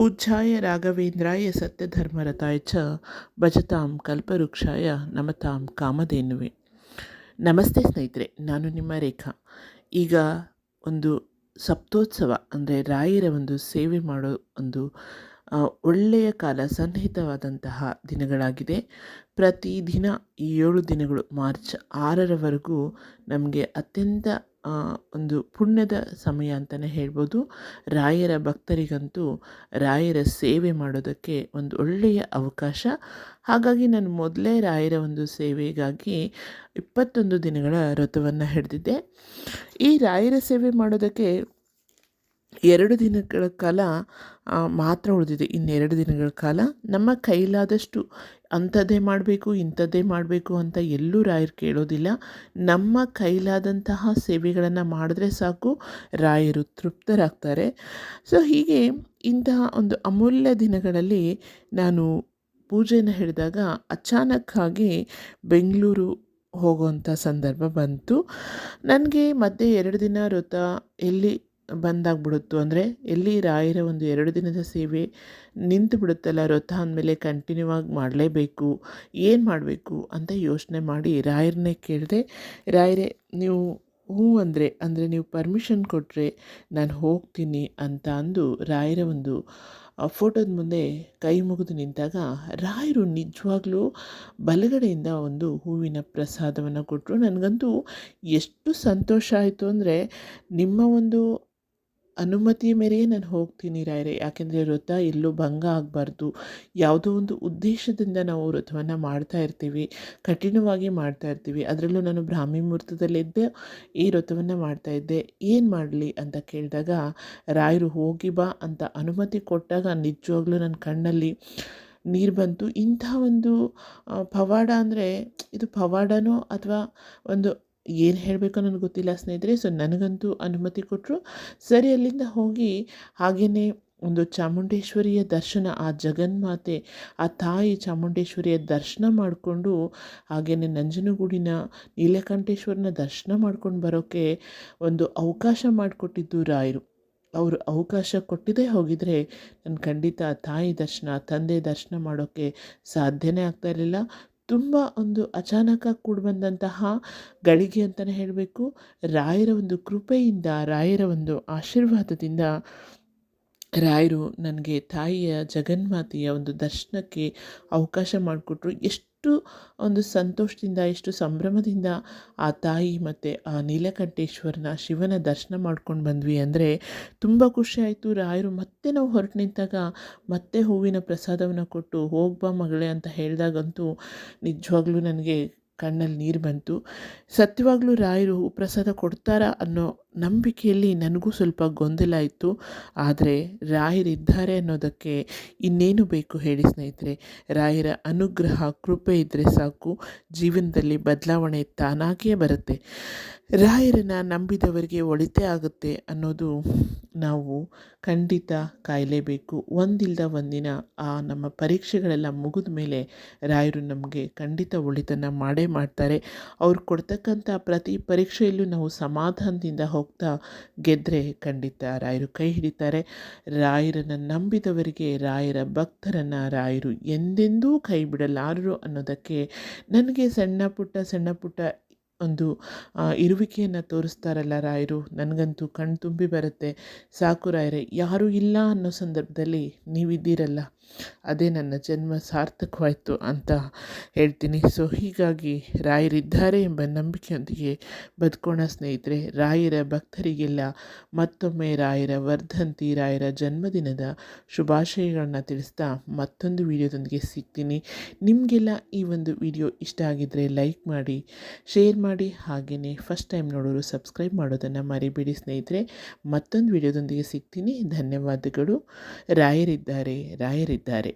ಪೂಜ್ಯಾಯ ರಾಘವೇಂದ್ರಾಯ ಸತ್ಯಧರ್ಮರತಾಯ ಚ ಭಜತಾಂ ಕಲ್ಪವೃಕ್ಷಾಯ ನಮತಾಂ ಕಾಮಧೇನುವೆ. ನಮಸ್ತೆ ಸ್ನೇಹಿತರೆ, ನಾನು ನಿಮ್ಮ ರೇಖಾ. ಈಗ ಒಂದು ಸಪ್ತೋತ್ಸವ, ಅಂದರೆ ರಾಯರ ಒಂದು ಸೇವೆ ಮಾಡೋ ಒಂದು ಒಳ್ಳೆಯ ಕಾಲ ಸನ್ನಿಹಿತವಾದಂತಹ ದಿನಗಳಾಗಿದೆ. ಪ್ರತಿದಿನ ಈ ಏಳು ದಿನಗಳು ಮಾರ್ಚ್ ಆರರವರೆಗೂ ನಮಗೆ ಅತ್ಯಂತ ಒಂದು ಪುಣ್ಯದ ಸಮಯ ಅಂತಲೇ ಹೇಳ್ಬೋದು. ರಾಯರ ಭಕ್ತರಿಗಂತೂ ರಾಯರ ಸೇವೆ ಮಾಡೋದಕ್ಕೆ ಒಂದು ಒಳ್ಳೆಯ ಅವಕಾಶ. ಹಾಗಾಗಿ ನಾನು ಮೊದಲೇ ರಾಯರ ಒಂದು ಸೇವೆಗಾಗಿ ಇಪ್ಪತ್ತೊಂದು ದಿನಗಳ ವ್ರತವನ್ನು ಹಿಡಿದಿದ್ದೆ ಈ ರಾಯರ ಸೇವೆ ಮಾಡೋದಕ್ಕೆ ಎರಡು ದಿನಗಳ ಕಾಲ ಮಾತ್ರ ಉಳಿದಿದೆ. ಇನ್ನೆರಡು ದಿನಗಳ ಕಾಲ ನಮ್ಮ ಕೈಲಾದಷ್ಟು ಅಂಥದ್ದೇ ಮಾಡಬೇಕು, ಇಂಥದ್ದೇ ಮಾಡಬೇಕು ಅಂತ ಎಲ್ಲೂ ರಾಯರು ಕೇಳೋದಿಲ್ಲ. ನಮ್ಮ ಕೈಲಾದಂತಹ ಸೇವೆಗಳನ್ನು ಮಾಡಿದ್ರೆ ಸಾಕು, ರಾಯರು ತೃಪ್ತರಾಗ್ತಾರೆ. ಸೊ, ಹೀಗೆ ಇಂತಹ ಒಂದು ಅಮೂಲ್ಯ ದಿನಗಳಲ್ಲಿ ನಾನು ಪೂಜೆನ ಹಿಡಿದಾಗ ಅಚಾನಕ್ಕಾಗಿ ಬೆಂಗಳೂರು ಹೋಗುವಂಥ ಸಂದರ್ಭ ಬಂತು. ನನಗೆ ಮತ್ತೆ ಎರಡು ದಿನ ವೃತ್ತ ಎಲ್ಲಿ ಬಂದಾಗ್ಬಿಡುತ್ತು. ಅಂದರೆ ಎಲ್ಲಿ ರಾಯರ ಒಂದು ಎರಡು ದಿನದ ಸೇವೆ ನಿಂತು ಬಿಡುತ್ತಲ್ಲ ವ್ರತ ಅಂದಮೇಲೆ ಕಂಟಿನ್ಯೂ ಆಗಿ ಮಾಡಲೇಬೇಕು. ಏನು ಮಾಡಬೇಕು ಅಂತ ಯೋಚನೆ ಮಾಡಿ ರಾಯರನ್ನೇ ಕೇಳಿದೆ, ರಾಯರೇ ನೀವು ಹ್ಞೂ ಅಂದರೆ ಅಂದರೆ ನೀವು ಪರ್ಮಿಷನ್ ಕೊಟ್ಟರೆ ನಾನು ಹೋಗ್ತೀನಿ ಅಂತ ಅಂದು ರಾಯರ ಒಂದು ಫೋಟೋದ ಮುಂದೆ ಕೈ ಮುಗಿದು ನಿಂತಾಗ ರಾಯರು ನಿಜವಾಗ್ಲೂ ಬಲಗಡೆಯಿಂದ ಒಂದು ಹೂವಿನ ಪ್ರಸಾದವನ್ನು ಕೊಟ್ಟರು ನನಗಂತೂ ಎಷ್ಟು ಸಂತೋಷ ಆಯಿತು ಅಂದರೆ ನಿಮ್ಮ ಒಂದು ಅನುಮತಿ ಮೇರೆಯೇ ನಾನು ಹೋಗ್ತೀನಿ ರಾಯರೇ. ಯಾಕೆಂದರೆ ವ್ರತ ಎಲ್ಲೂ ಭಂಗ ಆಗಬಾರ್ದು. ಯಾವುದೋ ಒಂದು ಉದ್ದೇಶದಿಂದ ನಾವು ವ್ರತವನ್ನು ಮಾಡ್ತಾ ಇರ್ತೀವಿ, ಕಠಿಣವಾಗಿ ಮಾಡ್ತಾ ಇರ್ತೀವಿ. ಅದರಲ್ಲೂ ನಾನು ಬ್ರಾಹ್ಮಿ ಮುಹೂರ್ತದಲ್ಲಿದ್ದೆ ಈ ವ್ರತವನ್ನು ಮಾಡ್ತಾ ಇದ್ದೆ. ಏನು ಮಾಡಲಿ ಅಂತ ಕೇಳಿದಾಗ, ರಾಯರು ಹೋಗಿ ಬಾ ಅಂತ ಅನುಮತಿ ಕೊಟ್ಟಾಗ ನಿಜವಾಗ್ಲೂ ನನ್ನ ಕಣ್ಣಲ್ಲಿ ನೀರು ಬಂತು. ಇಂಥ ಒಂದು ಪವಾಡ ಅಂದರೆ, ಇದು ಪವಾಡನೋ ಅಥವಾ ಒಂದು ಏನು ಹೇಳಬೇಕೋ ನನಗೆ ಗೊತ್ತಿಲ್ಲ ಸ್ನೇಹಿತರೆ. ಸೊ ನನಗಂತೂ ಅನುಮತಿ ಕೊಟ್ಟರು ಸರಿ, ಅಲ್ಲಿಂದ ಹೋಗಿ ಹಾಗೆಯೇ ಒಂದು ಚಾಮುಂಡೇಶ್ವರಿಯ ದರ್ಶನ, ಆ ಜಗನ್ಮಾತೆ, ಆ ತಾಯಿ ಚಾಮುಂಡೇಶ್ವರಿಯ ದರ್ಶನ ಮಾಡಿಕೊಂಡು ಹಾಗೆಯೇ ನಂಜನಗೂಡಿನ ನೀಲಕಂಠೇಶ್ವರನ ದರ್ಶನ ಮಾಡ್ಕೊಂಡು ಬರೋಕ್ಕೆ ಒಂದು ಅವಕಾಶ ಮಾಡಿಕೊಟ್ಟಿದ್ದು ರಾಯರು. ಅವರು ಅವಕಾಶ ಕೊಟ್ಟಿದ್ದೇ ಹೋಗಿದರೆ ನಾನು ಖಂಡಿತ ತಾಯಿ ದರ್ಶನ, ತಂದೆ ದರ್ಶನ ಮಾಡೋಕ್ಕೆ ಸಾಧ್ಯನೇ ಆಗ್ತಾ ಇರಲಿಲ್ಲ. ತುಂಬ ಒಂದು ಅಚಾನಕ ಕೂಡಿ ಬಂದಂತಹ ಗಳಿಗೆ ಅಂತಲೇ ಹೇಳಬೇಕು. ರಾಯರ ಒಂದು ಕೃಪೆಯಿಂದ, ರಾಯರ ಒಂದು ಆಶೀರ್ವಾದದಿಂದ ರಾಯರು ನನಗೆ ತಾಯಿಯ ಜಗನ್ಮಾತೆಯ ಒಂದು ದರ್ಶನಕ್ಕೆ ಅವಕಾಶ ಮಾಡಿಕೊಟ್ರು. ಎಷ್ಟು ಒಂದು ಸಂತೋಷದಿಂದ ಎಷ್ಟು ಸಂಭ್ರಮದಿಂದ ಆ ತಾಯಿ ಮತ್ತು ಆ ನೀಲಕಂಠೇಶ್ವರನ ಶಿವನ ದರ್ಶನ ಮಾಡ್ಕೊಂಡು ಬಂದ್ವಿ ಅಂದರೆ ತುಂಬ ಖುಷಿಯಾಯಿತು ರಾಯರು ಮತ್ತೆ ನಾವು ಹೊರಟು ನಿಂತಾಗ ಮತ್ತೆ ಹೂವಿನ ಪ್ರಸಾದವನ್ನು ಕೊಟ್ಟು, ಹೋಗ್ಬಾ ಮಗಳೇ ಅಂತ ಹೇಳಿದಾಗಂತೂ ನಿಜವಾಗ್ಲೂ ನನಗೆ ಕಣ್ಣಲ್ಲಿ ನೀರು ಬಂತು. ಸತ್ಯವಾಗಲೂ ರಾಯರು ಪ್ರಸಾದ ಕೊಡ್ತಾರಾ ಅನ್ನೋ ನಂಬಿಕೆಯಲ್ಲಿ ನನಗೂ ಸ್ವಲ್ಪ ಗೊಂದಲ ಇತ್ತು. ಆದರೆ ರಾಯರಿದ್ದಾರೆ ಅನ್ನೋದಕ್ಕೆ ಇನ್ನೇನು ಬೇಕು ಹೇಳಿ ಸ್ನೇಹಿತರೆ? ರಾಯರ ಅನುಗ್ರಹ, ಕೃಪೆ ಇದ್ದರೆ ಸಾಕು. ಜೀವನದಲ್ಲಿ ಬದಲಾವಣೆ ತಾನಾಗಿಯೇ ಬರುತ್ತೆ. ರಾಯರನ್ನು ನಂಬಿದವರಿಗೆ ಒಳಿತೇ ಆಗುತ್ತೆ ಅನ್ನೋದು ನಾವು ಖಂಡಿತ ಕಾಯಲೇಬೇಕು. ಒಂದಿಲ್ಲದ ಒಂದಿನ ಆ ನಮ್ಮ ಪರೀಕ್ಷೆಗಳೆಲ್ಲ ಮುಗಿದ ಮೇಲೆ ರಾಯರು ನಮಗೆ ಖಂಡಿತ ಒಳಿತನ್ನು ಮಾಡೇ ಮಾಡ್ತಾರೆ. ಅವ್ರು ಕೊಡ್ತಕ್ಕಂಥ ಪ್ರತಿ ಪರೀಕ್ಷೆಯಲ್ಲೂ ನಾವು ಸಮಾಧಾನದಿಂದ ಹೋಗ್ತಾ ಗೆದ್ದರೆ ಖಂಡಿತ ರಾಯರು ಕೈ ಹಿಡಿತಾರೆ. ರಾಯರನ್ನು ನಂಬಿದವರಿಗೆ ರಾಯರ ಭಕ್ತರನ್ನು ರಾಯರು ಎಂದೆಂದೂ ಕೈ ಬಿಡಲಾರರು ಅನ್ನೋದಕ್ಕೆ ನನಗೆ ಸಣ್ಣ ಪುಟ್ಟ ಸಣ್ಣ ಪುಟ್ಟ ಒಂದು ಇರುವಿಕೆಯನ್ನು ತೋರಿಸ್ತಾರಲ್ಲ ರಾಯರು, ನನಗಂತೂ ಕಣ್ಣು ತುಂಬಿ ಬರುತ್ತೆ. ಸಾಕು ರಾಯರೇ, ಯಾರೂ ಇಲ್ಲ ಅನ್ನೋ ಸಂದರ್ಭದಲ್ಲಿ ನೀವಿದ್ದೀರಲ್ಲ, ಅದೇ ನನ್ನ ಜನ್ಮ ಸಾರ್ಥಕವಾಯಿತು ಅಂತ ಹೇಳ್ತೀನಿ. ಸೊ ಹೀಗಾಗಿ ರಾಯರಿದ್ದಾರೆ ಎಂಬ ನಂಬಿಕೆಯೊಂದಿಗೆ ಬದುಕೋಣ ಸ್ನೇಹಿತರೆ, ರಾಯರ ಭಕ್ತರಿಗೆಲ್ಲ ಮತ್ತೊಮ್ಮೆ ರಾಯರ ವರ್ಧಂತಿ, ರಾಯರ ಜನ್ಮದಿನದ ಶುಭಾಶಯಗಳನ್ನು ತಿಳಿಸ್ತಾ ಮತ್ತೊಂದು ವಿಡಿಯೋದೊಂದಿಗೆ ಸಿಗ್ತೀನಿ. ನಿಮಗೆಲ್ಲ ಈ ಒಂದು ವಿಡಿಯೋ ಇಷ್ಟ ಆಗಿದ್ದರೆ ಲೈಕ್ ಮಾಡಿ, ಶೇರ್ ಮಾಡಿ ಹಾಗೆಯೇ ಫಸ್ಟ್ ಟೈಮ್ ನೋಡೋರು ಸಬ್ಸ್ಕ್ರೈಬ್ ಮಾಡೋದನ್ನು ಮರಿಬೇಡಿ ಸ್ನೇಹಿತರೆ. ಮತ್ತೊಂದು ವಿಡಿಯೋದೊಂದಿಗೆ ಸಿಗ್ತೀನಿ. ಧನ್ಯವಾದಗಳು. ರಾಯರಿದ್ದಾರೆ. ರಾಯರಿದ್ದಾರೆ.